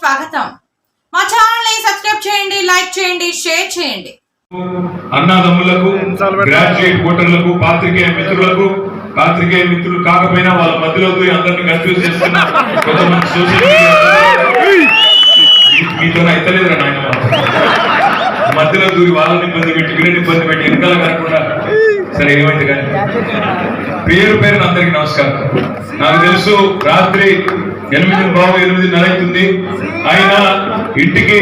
స్వాగతం. మా ఛానల్ని సబ్స్క్రైబ్ చేయండి లైక్ చేయండి షేర్ చేయండి. అన్నాదమ్ములకు గ్రాడ్యుయేట్ ఓటర్లకు పాత్రికేయ మిత్రులకు పాత్రికేయ మిత్రులు కాకపోయినా వాళ్ళ మధ్యలో దూరి అందరినీ కన్ఫ్యూజ్ చేస్తున్న కొంతమంది సోషల్ మీడియా మీతో అయితలేదురా నాయన మధ్యలో దూరి వాళ్ళని ఇబ్బంది పెట్టి వీళ్ళని ఇబ్బంది పెట్టి వెనకాల కాకుండా సరే ఏమైంది కానీ? పేరు పేరున అందరికి నమస్కారం. నాకు తెలుసు రాత్రి ఎనిమిది బాబు ఎనిమిదిన్నర అవుతుంది ఆయన ఇంటికి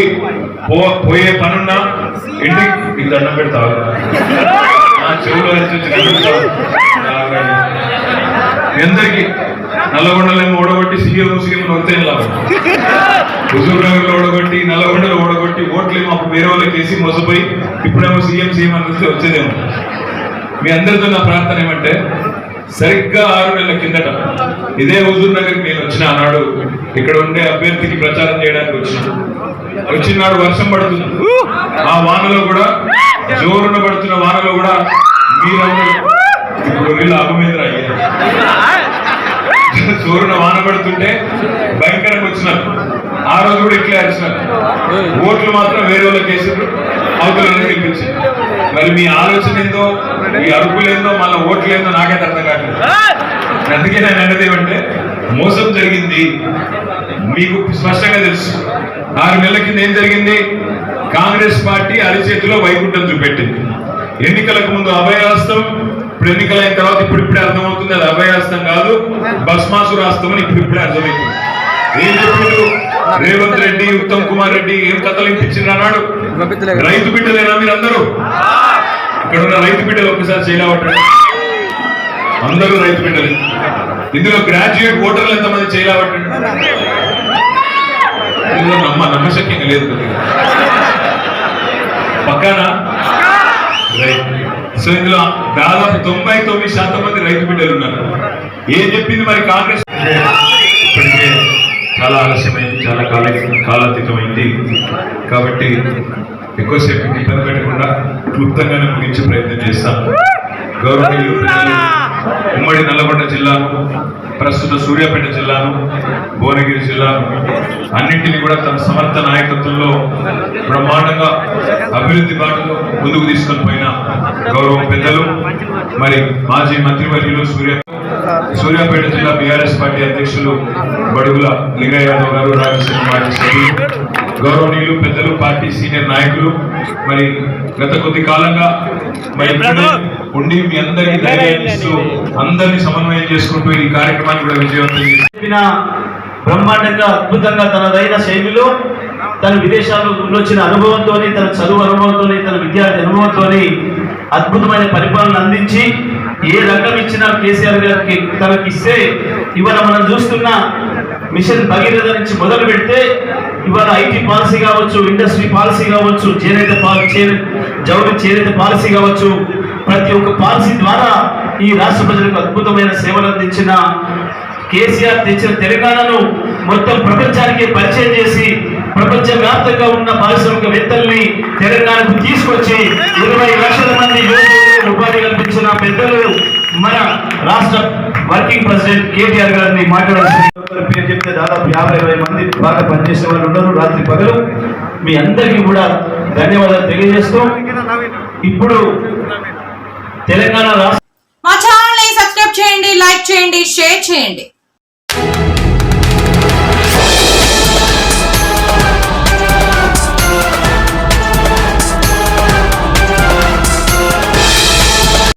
పో పోయే పనున్నా ఇంటికి నీకు దండం పెడతా చెవులో నల్లగొండలేమో ఓడగొట్టి సీఎం సీఎం వస్తే హుజూర్ నగర్లో ఓడగొట్టి నల్లగొండలో ఓడగొట్టి ఓట్లేమో అప్పుడు వేరే వాళ్ళకి వేసి మోసపోయి ఇప్పుడేమో సీఎం సీఎం అని వచ్చేదేమో. మీ అందరితో నా ప్రార్థన ఏమంటే సరిగ్గా ఆరు నెలల కిందట ఇదే హుజూర్ నగర్కి నేను వచ్చిన ఆనాడు. ఇక్కడ ఉండే అభ్యర్థికి ప్రచారం చేయడానికి వచ్చిన. వచ్చినాడు వర్షం పడుతుంది. ఆ వానలో కూడా జోరున పడుతున్న వానలో కూడా మీరందరూ అభమేంద్ర అయ్యారు. జోరున వాన పడుతుంటే భయంకరంగా వచ్చినారు. ఆ రోజు కూడా ఇట్లే వచ్చినారు ఓట్లు మాత్రం వేరే వాళ్ళకి వేసారు అవతలని గెలిపించారు మరి మీ ఆలోచన ఏందో ఈ అరుపులేందో మళ్ళీ ఓట్లు ఏందో నాకైతే అర్థం కావట్లేదు. అందుకే నేను అనేది ఏమంటే మోసం జరిగింది. మీకు స్పష్టంగా తెలుసు. ఆరు నెలల కింద ఏం జరిగింది? కాంగ్రెస్ పార్టీ అరిచేతిలో వైకుంఠం చూపెట్టింది. ఎన్నికలకు ముందు అభయాస్తం ఇప్పుడు ఎన్నికలైన తర్వాత ఇప్పుడు ఇప్పుడే అర్థమవుతుంది అది అభయాస్తం కాదు భస్మాసుర హస్తం అని ఇప్పుడు ఇప్పుడే అర్థమవుతుంది ఏం చెప్పిండు రేవంత్ రెడ్డి ఉత్తమ్ కుమార్ రెడ్డి ఏం కథలు ఇప్పించిండ్రు అన్నాడు రైతు బిడ్డలేనా మీరందరూ? ఇక్కడ ఉన్న రైతు బిడ్డలు ఒక్కసారి చేయలేవట్టండి అందరూ రైతు బిడ్డలు. ఇందులో గ్రాడ్యుయేట్ ఓటర్లు ఎంతమంది చేయలేవట్టండి ఇందులో నమ్మ నమ్మశక్యంగా లేదు పక్కానా పక్కన రైట్ సో ఇందులో దాదాపు తొంభై తొమ్మిది శాతం మంది రైతు బిడ్డలు ఉన్నారు. ఏం చెప్పింది మరి కాంగ్రెస్? ఇప్పటికే చాలా ఆలస్యమైంది చాలా కాల కాలాతీతమైంది. కాబట్టి ఎక్కువసేపు ఇబ్బంది పెట్టకుండా క్లుప్తంగానే ముగించే ప్రయత్నం చేస్తాం గౌరవనీయులు ఉమ్మడి నల్లగొండ జిల్లాను ప్రస్తుత సూర్యాపేట జిల్లాను భువనగిరి జిల్లాను అన్నింటినీ కూడా తన సమర్థ నాయకత్వంలో బ్రహ్మాండంగా అభివృద్ధి బాటలో ముందుకు తీసుకొని పోయిన గౌరవ పెద్దలు మరి మాజీ మంత్రివర్యులు సూర్య సూర్యాపేట జిల్లా బీఆర్ఎస్ పార్టీ అధ్యక్షులు బడుగుల లింగయ్య యాదవ్ గారు రాజశేఖర్ మాజీ సభ్యులు గౌరవనీయులు పెద్దలు పార్టీ సీనియర్ నాయకులు. మరి గత కొద్ది కాలంగా మరి ఉండి మీ అందరికీ ధైర్యాన్ని ఇస్తూ అందరినీ సమన్వయం చేసుకుంటూ ఈ కార్యక్రమాన్ని కూడా విజయవంతం చేసిన బ్రహ్మాండంగా అద్భుతంగా తనదైన శైలిలో తన విదేశాల్లో వచ్చిన అనుభవంతో తన చదువు అనుభవంతో తన విద్యార్థి అనుభవంతో అద్భుతమైన పరిపాలన అందించి ఏ రంగం ఇచ్చినా కేసీఆర్ గారికి తనకి ఇస్తే ఇవాళ మనం చూస్తున్న మిషన్ భగీరథ నుంచి మొదలు పెడితే ఇవాళ ఐటీ పాలసీ కావచ్చు ఇండస్ట్రీ పాలసీ కావచ్చు చేనేత పాలసీ చేనేత పాలసీ కావచ్చు ప్రతి ఒక్క పాలసీ ద్వారా ఈ రాష్ట్ర ప్రజలకు అద్భుతమైన సేవలు అందించిన కేసీఆర్ తెచ్చిన తెలంగాణను మొత్తం ప్రపంచానికి పరిచయం చేసి ప్రపంచ వ్యాప్తంగా ఉన్న పారిశ్రామికవేత్తల్ని తెలంగాణకు తీసుకొచ్చి ఇరవై లక్షల మంది పెద్దలు మన రాష్ట్ర వర్కింగ్ ప్రెసిడెంట్ కేటీఆర్ గారిని మాట్లాడాల్సిన పేరు చెప్తే దాదాపు యాభై ఇరవై మంది బాగా పనిచేసే వాళ్ళు ఉన్నారు. రాత్రి పగలు మీ అందరికీ కూడా ధన్యవాదాలు తెలియజేస్తూ ఇప్పుడు తెలంగాణ రాష్ట్ర మా ఛానల్ని సబ్స్క్రైబ్ చేయండి లైక్ చేయండి షేర్ చేయండి.